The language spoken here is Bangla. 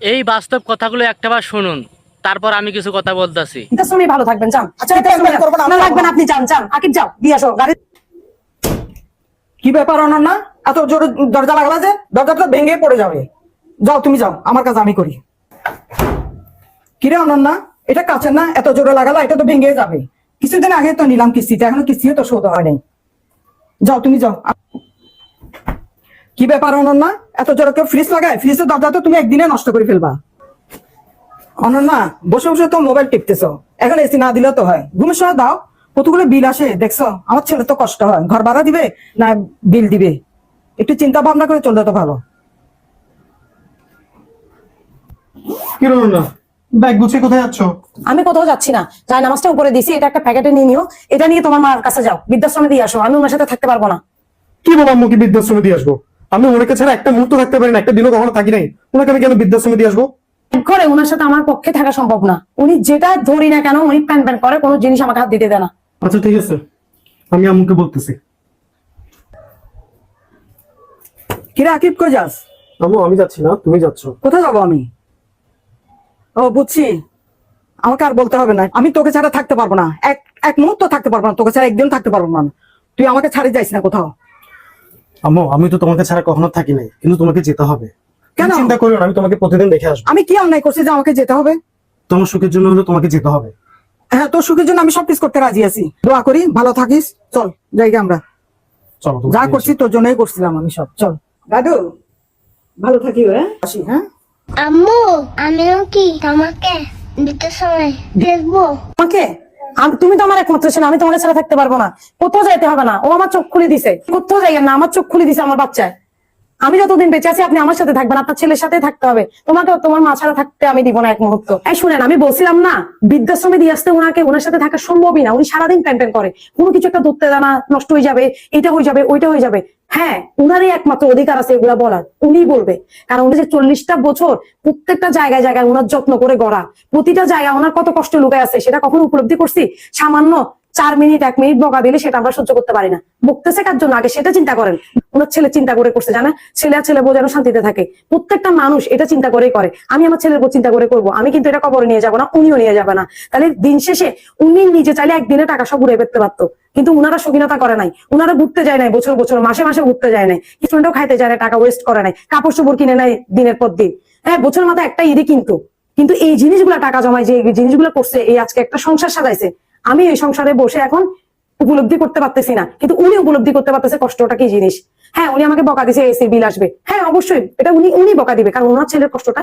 এই বাস্তব কথাগুলো একটাবার শুনুন তারপর আমি কিছু কথা বলতেছি। ভালো থাকবেন যান। আচ্ছা। আপনি যান যান। আকিব যাও দিয়ে আসো গাড়ি কি ব্যাপার অনন্যা? এত জোরে দরজা লাগলা যে দরজাটা ভেঙে পড়ে যাবে। যাও তুমি যাও আমার কাজ আমি করি। কিরে অনন্যা? এটা কাছের না? এত জোরে লাগালা এটা তো ভেঙে যাবে। কিছুদিন আগে তো নিলাম কিস্তিতে এখনও কিস্তিও তো শোধ হয় নাই যাও তুমি যাও কি ব্যাপার অনন্যা? এত জোরে কেউ ফ্রিজ লাগায়? ফ্রিজের দরজা তো তুমি একদিনে নষ্ট করে ফেলবা। অনন্যা বসে বসে তো মোবাইল টিপতেছ। এখন এসি না দিলেও তো হয়। ঘুমের সময় দাও। কতগুলো বিল আসে দেখছ? আমার ছেলে তো কষ্ট হয়। ঘর ভাড়া দিবে না বিল দিবে? একটু চিন্তা ভাবনা করে চললে তো ভালো। ব্যাগ গুছিয়ে কোথায় যাচ্ছ? আমি কোথাও যাচ্ছি না। নামাজটা উপরে দিছি। এটা একটা প্যাকেটে নিয়ে নিও। এটা নিয়ে তোমার মার কাছে যাও। বৃদ্ধাশ্রমে দিয়ে আসো। আমি ওনার সাথে থাকতে পারব না। কি বলো আম্মুকে বৃদ্ধাশ্রমে দিয়ে আসব? আমি ওনাকে ছাড়া একটা মুহূর্ত থাকতে পারি না একটা দিনও কখনো থাকি নাই। ওনাকে আমি কেন বৃদ্ধাশ্রমে দিয়ে আসব? ঘরে ওনার সাথে আমার পক্ষে থাকা সম্ভব না। উনি যেটা ধরি না কেন উনি প্যান প্যান করে কোনো জিনিস আমাকে হাত দিতে দেয় না। আচ্ছা ঠিক আছে। আমি আম্মুকে বলতেছি। কিরে আকিব কই যাস? আম্মু আমি যাচ্ছি না তুমি যাচ্ছ। কোথায় যাব আমি? ও বুঝছি। আমাকে আর বলতে হবে না। আমি তোকে ছাড়া থাকতে পারব না। এক এক মুহূর্ত থাকতে পারব না তোকে ছাড়া একদিন থাকতে পারব না। তুই আমাকে ছাড়ে যাইস না কোথাও। আম্মু আমি তো তোমাকে ছাড়া কখনো থাকি নাই কিন্তু তোমাকে যেতে হবে। কেন? চিন্তা করো না আমি তোমাকে প্রতিদিন দেখে আসব। আমি কি অন্যায় করছি যে আমাকে যেতে হবে? তোমার সুখের জন্য হলে তোমাকে যেতে হবে। হ্যাঁ তোর সুখের জন্য আমি সব কিছু করতে রাজি আছি। দোয়া করি ভালো থাকিস। চল জায়গা আমরা। চলো যা করছি তোর জন্যই করছিলাম আমি সব। চল। দাদু ভালো থাকি হ্যাঁ? আসি হ্যাঁ? আম্মু আমিও কি তোমাকে দিতে সময় দেখব? আমাকে আম- তুমি তো আমার একমাত্র ছিল, আমি তোমার ছাড়া থাকতে পারব না। কোথাও যাইতে হবে না। ও আমার চোখ খুলে দিছে। কোথাও যাই না, আমার চোখ খুলে দিছে আমার বাচ্চায়। আমি যতদিন বেঁচে আছি, আপনি আমার সাথে থাকবেন, আপনার ছেলের সাথে থাকতে হবে। তোমাকে তোমার মা ছাড়া থাকতে আমি দিব না এক মুহূর্ত। এই শুনেন, আমি বলছিলাম না, বৃদ্ধাশ্রমে দিয়ে আসতে ওনাকে, ওনার সাথে থাকা সম্ভবই না। উনি সারাদিন প্যান প্যান করে। কোনো কিছু একটা ধরতে দেয় না, নষ্ট হয়ে যাবে, এটা হয়ে যাবে, ওইটা হয়ে যাবে। হ্যাঁ উনারই একমাত্র অধিকার আছে এগুলা বলার। উনি বলবে। কারণ উনি যে চল্লিশটা বছর প্রত্যেকটা জায়গায় জায়গায় ওনার যত্ন করে গড়া। প্রতিটা জায়গায় ওনার কত কষ্ট লুকায় আছে, সেটা কখন উপলব্ধি করছি? সামান্য চার মিনিট, এক মিনিট বকা দিলে সেটা আমরা সহ্য করতে পারি না। বকতেছে কার জন্য? আগে সেটা চিন্তা করেন। ওনার ছেলে চিন্তা করে করছে, জানা? ছেলে আর ছেলে বোঝানো শান্তিতে থাকে। প্রত্যেকটা মানুষ এটা চিন্তা করেই করে। আমি আমার ছেলের উপর চিন্তা করে করব। আমি কিন্তু এটা কবরে নিয়ে যাব না, উনিও নিয়ে যাবে না। তাহলে দিন শেষে উনি নিজে চাইলে একদিনে টাকা সব ঘুরে পেতে পারতো। কিন্তু উনারা স্বাধীনতা করে নাই। উনারা ঘুরতে যায় নাই বছর বছর, মাসে মাসে ঘুরতে যায় নাই। স্টুডেন্টও খাইতে যায় না টাকা ওয়েস্ট করে নাই। কাপড় চোপড় কিনে নাই দিনের পর দিন। হ্যাঁ বছর মাথায় একটা ঈদই কিন্তু। কিন্তু এই জিনিসগুলা টাকা জমায়, যে জিনিসগুলো করছে, এই আজকে একটা সংসার সাজাইছে। আমি এই সংসারে বসে এখন উপলব্ধি করতে পারতেছি না। কিন্তু উনি উপলব্ধি করতে পারতেছে, কষ্টটা কি জিনিস? হ্যাঁ উনি আমাকে বকা দিছে এসি বিল আসবে। হ্যাঁ অবশ্যই, এটা উনি উনি বকা দিবে, কারণ ওনার ছেলের কষ্টটা